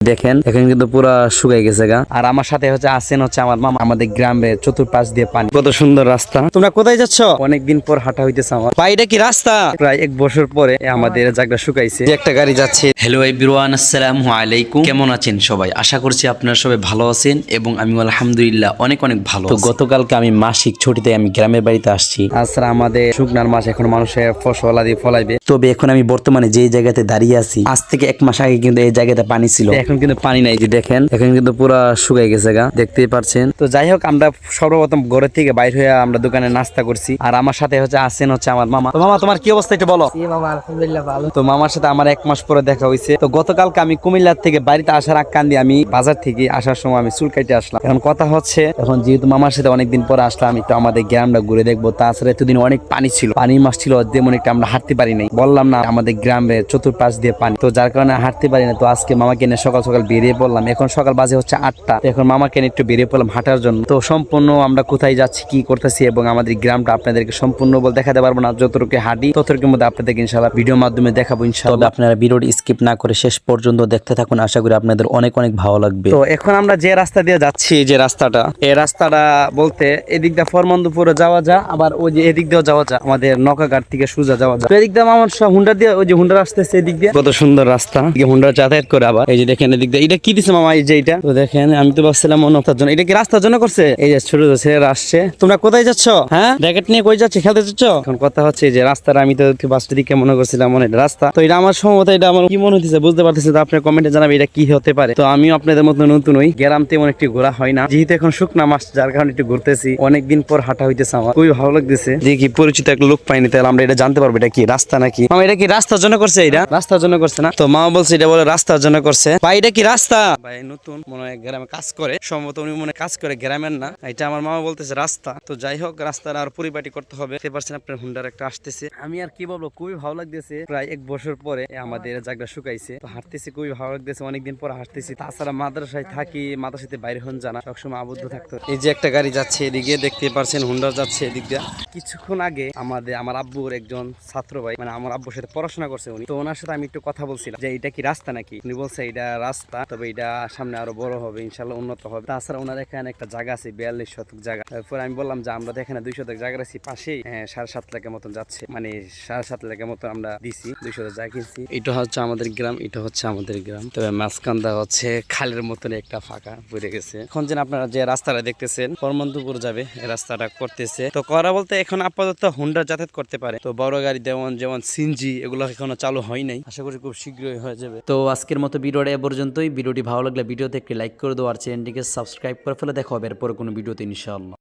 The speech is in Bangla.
দেখেন এখন কিন্তু পুরা শুকাই গেছে গা। আর আমার সাথে হচ্ছে আসেন হচ্ছে আমার মামা। আমাদের গ্রামে চতুর্পাশ দিয়ে পানি। কত সুন্দর রাস্তা। তোমরা কোথায় যাচ্ছ? অনেকদিন পর হাঁটা হইতেছে আমার। ভাই এটা কি রাস্তা? প্রায় এক বছর পরে আমাদের জায়গা শুকাইছে। একটা গাড়ি যাচ্ছে। হ্যালো এভরিওয়ান আসসালামু আলাইকুম। কেমন আছেন সবাই? আশা করছি আপনারা সবাই ভালো আছেন এবং আমি আলহামদুলিল্লাহ অনেক অনেক ভালো তো গতকালকে আমি মাসিক ছুটিতে আমি গ্রামের বাড়িতে আসছি। আজরা আমাদের শুকনার মাস এখন মানুষের ফসল আদি ফলাইবে। তবে এখন আমি বর্তমানে যেই জায়গাতে দাঁড়িয়ে আছি আজ থেকে এক মাস আগে কিন্তু এই জায়গাতে পানি ছিল। এখন কিন্তু পানি নাই যে দেখেন। এখন কিন্তু পুরা শুকাই গেছে গা দেখতেই পারছেন। তো যাই হোক আমরা সর্বপ্রথম ঘরের থেকে বাইর হয়ে আমরা দোকানে নাস্তা করছি। আর আমার সাথে হচ্ছে আসেন হচ্ছে আমার মামা। তো মামা তোমার কি অবস্থা একটু বলো। আলহামদুলিল্লাহ ভালো। তো মামার সাথে আমার এক মাস পরে দেখা হয়েছে। তো গতকালকে আমি কুমিল্লার থেকে বাড়িতে আসার আগ কান্দি আমি বাজার থেকে আসার সময় আমি চুল কাটে আসলাম। এখন কথা হচ্ছে এখন যেহেতু মামার সাথে অনেকদিন পরে আসলাম একটু আমাদের গ্রামটা ঘুরে দেখব। তাছাড়া এতদিন অনেক পানি ছিল। পানি মাস ছিল যেমন একটা আমরা হাঁটতে পারি নাই। বললাম না আমাদের গ্রামে চতুর্পাশ দিয়ে পানি। তো যার কারণে হাঁটতে পারি না। তো আজকে মামাকে নিয়ে সকাল সকাল সকাল বেরিয়ে পড়লাম। এখন সকাল বাজে হচ্ছে আটটা। এখন মামাকে নিয়ে একটু বেরিয়ে পড়লাম হাঁটার জন্য। তো সম্পূর্ণ আমরা কোথায় যাচ্ছি কি করতেছি এবং আমাদের গ্রামটা আপনাদেরকে সম্পূর্ণ বল দেখাতে পারব না। যতটুকু হাঁটি ততটুকুর মধ্যে আপনাদেরকে ইনশাল্লাহ ভিডিওর মাধ্যমে দেখাবো ইনশাল্লাহ আপনারা ভিডিওটি স্কিপ না করে শেষ পর্যন্ত দেখতে থাকুন। আশা করি আপনাদের অনেক অনেক ভালো লাগবে। তো এখন আমরা যে রাস্তা দিয়ে যাচ্ছি যে রাস্তাটা এই রাস্তাটা বলতে এদিক দিয়ে ফরমন্দপুরে যাওয়া যা আবার ওই যে এদিক দিয়েও যাওয়া যা আমাদের নকাঘাট থেকে সোজা যাওয়া যায় এদিক দিয়ে আমার হুন্ডা দিয়ে ওই যে হুন্ডা আসতেছে এদিক দিয়ে। কত সুন্দর রাস্তা। হুন্ডা যাতায়াত করে আবার। এই যে দেখেন এদিক দিয়ে। এটা কি দিছে মামা, এই যে এটা? তো দেখেন, আমি তো ভাবছিলাম অন্যতার জন্য। এটা কি রাস্তার জন্য করছে? এই যে ছোট ছোট ছেলেরা আসছে। তোমরা কোথায় যাচ্ছ? হ্যাঁ? জ্যাকেট নিয়ে কই যাচ্ছে? খেলতে যাচ্ছ? এখন কথা হচ্ছে যে রাস্তাটা আমি তো বাসটা দিকে মনে করছিলাম মনে রাস্তা। তো এটা আমার সম্ভবত এটা আমার কি মনে হচ্ছে বুঝতে পারতেছি তো আপনার কমেন্টে জানাবে এটা কি হতে পারে। তো আমিও আপনাদের মতো নতুন হই। গ্রাম তেমন একটি ঘোরা হয় না। যেহেতু এখন শুকনা মাস যার কারণে একটু ঘুরতেছি। অনেকদিন পর হাঁটা হইতেছে আমার। খুবই ভালো লাগতেছে। যে কি পরিচিত একটা লোক পাইনি, তাহলে আমরা এটা জানতে পারব এটা কি, রাস্তা নাকি? মামা, এটা কি রাস্তার জন্য করছে এটা? রাস্তার জন্য করছে না? তো মামা বলছে, এটা বলে রাস্তার জন্য করছে। ভাই এটা কি রাস্তা? ভাই, নতুন মনে হয় গ্রামে কাজ করে। সম্ভবত উনি মনে কাজ করে গ্রামের না। এটা আমার মামা বলতেছে রাস্তা। তো যাই হোক, রাস্তার আর পরিপাটি করতে হবে। দেখতে পারছেন আপনার হুন্ডার একটা আসতেছে। আমি আর কি বলব, খুবই ভালো লাগতেছে। প্রায় এক বছর পরে আমাদের জায়গা শুকাইছে। তো হাঁটতেছি, খুবই ভালো লাগতেছে। অনেকদিন পর হাঁটতেছি। তাছাড়া মাদ্রাসায় থাকি, মাদ্রাসাতে বাইরে হন জানা। সবসময় আবদ্ধ থাকতো এই যে একটা গাড়ি যাচ্ছে এদিকে, দেখতে পারছেন হুন্ডা যাচ্ছে এদিক দিয়ে। কিছুক্ষণ আগে আমাদের, আমার আব্বুর একজন ছাত্র ভাই মানে আমার আব্বুর সাথে পড়াশোনা করছে উনি। তো ওনার সাথে আমি একটু কথা বলছিলাম যে, এটা কি রাস্তা নাকি? উনি বলছে, এটা রাস্তা তবে এটা সামনে আরও বড় হবে ইনশাল্লাহ উন্নত হবে। তাছাড়া ওনার এখানে একটা জায়গা আছে বিয়াল্লিশ শতক জায়গা। তারপর আমি বললাম যে আমরা এখানে দুই শতক জায়গা আছি পাশেই হ্যাঁ, সাড়ে সাত লাখের মতন যাচ্ছে। মানে সাড়ে সাত লাখের মতো আমরা দিছি দুই শতক জায়গা কিনছি। এটা হচ্ছে আমাদের গ্রাম এটা হচ্ছে আমাদের গ্রাম। তবে মাঝখানটা হচ্ছে খালের মতন একটা ফাঁকা পড়ে গেছে। এখন যেন আপনারা যে রাস্তাটা দেখতেছেন পরমন্তপুর যাবে রাস্তাটা করতেছে। তো করা বলতে এখন আপাতত হুন্ডা যাতায়াত করতে পারে। তো বড় গাড়ি যেমন যেমন সিনজি এগুলো এখনও চালু হয় নাই। আশা করি খুব শীঘ্রই হয়ে যাবে। তো আজকের মতো ভিডিওটা এ পর্যন্তই। ভিডিওটি ভালো লাগলে ভিডিওতে একটি লাইক করে দেওয়ার চ্যানেলটিকে সাবস্ক্রাইব করে ফেলে। দেখা হবে এরপরে কোনো ভিডিওতে ইনশাআল্লাহ।